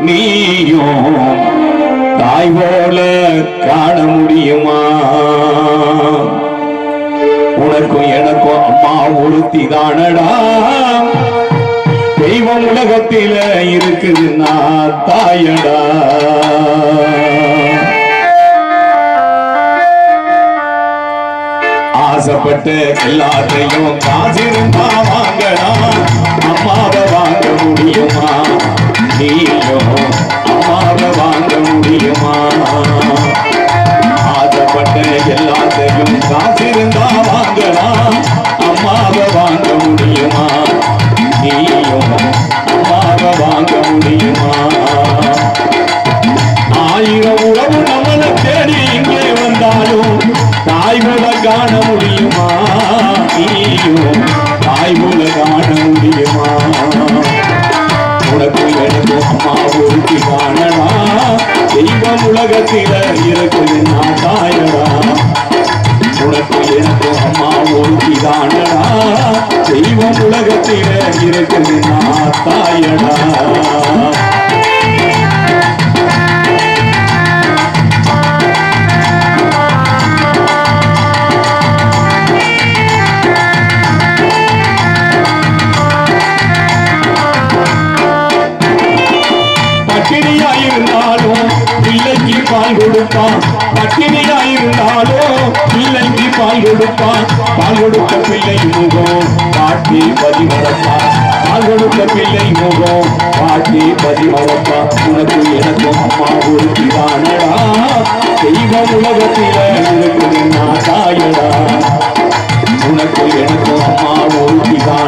நீயும் தாய் போல காண முடியுமா? உனக்கும் எனக்கும் அம்மா ஒருத்தி தானடா தெய்வம் உலகத்தில இருக்குது நான் தாயடா. ஆசைப்பட்ட எல்லாத்தையும் காசிருந்தா வாங்கடா. அம்மாவை வாங்க முடியுமா? நீயும் தாய் காண முடியுமா நீயும் தாய் காண முடியுமா உனக்கு எனக்கு அம்மா ஒருத்தி காணடா தெய்வம் உலகத்தில இருக்குது நான் தாயடா உனக்கு எனக்கு அம்மா ஒருத்தி காணடா தெய்வம் உலகத்தில இருக்குது நான் தாயடா பால் கொடுப்பான் பட்டினியாயிருந்தாலும் பிள்ளைக்கு பால் கொடுப்பான். பால் கொடுத்த பிள்ளை முகம் பாட்டி பதிமரப்பான் பால் கொடுத்த பிள்ளை முகம் பாட்டி பதிமரப்பான் உனக்கு எனக்கும் அம்மா ஒரு தானடா தெய்வம் உலகத்தில உனக்கு நான் தாயடா உனக்கு எனக்கும் அம்மா ஒரு தானடா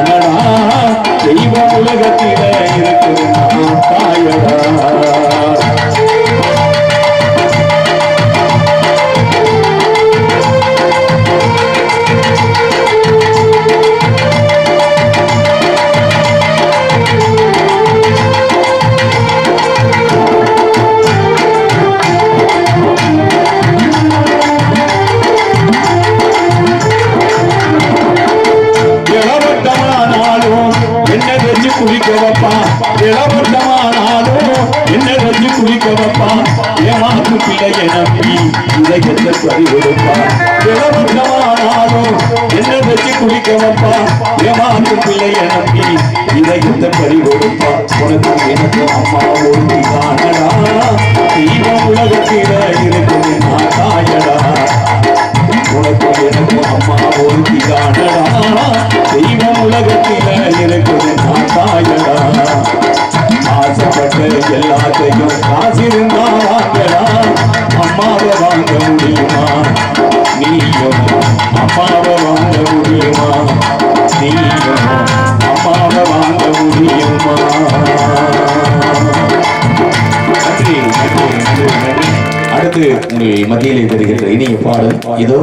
குளிக்க வைப்பான் இளவட்டமானாலும் என்ன வச்சு குளிக்க வைப்பான் ஏமாத்து பிள்ளைய நம்பி இதயத்தை பறி கொடுப்பான் இளவட்டமானாலும் என்ன வச்சு குளிக்க வைப்பான் ஏமாத்து பிள்ளைய நம்பி இதயத்தை பறி கொடுப்பான் உனக்கு எனக்கு அம்மா ஒன்று தானடா. தெய்வம் உலகத்தில இருக்கும் நான் தாயடா உனக்கு எனக்கு அம்மா ஒன்று தானடா. தெய்வம் உலகத்தில இருக்கும் எல்லாத்தையும் காசிருந்தா வாங்கடா அம்மாவை வாங்க முடியுமா? நீயும் அம்மாவை வாங்க முடியுமா? நீயும் அம்மாவை வாங்க முடியுமா? நன்றி நன்றி நன்றி. அடுத்து உங்கள் மத்தியிலே தெரிகின்ற இனிய பாடல். இதோ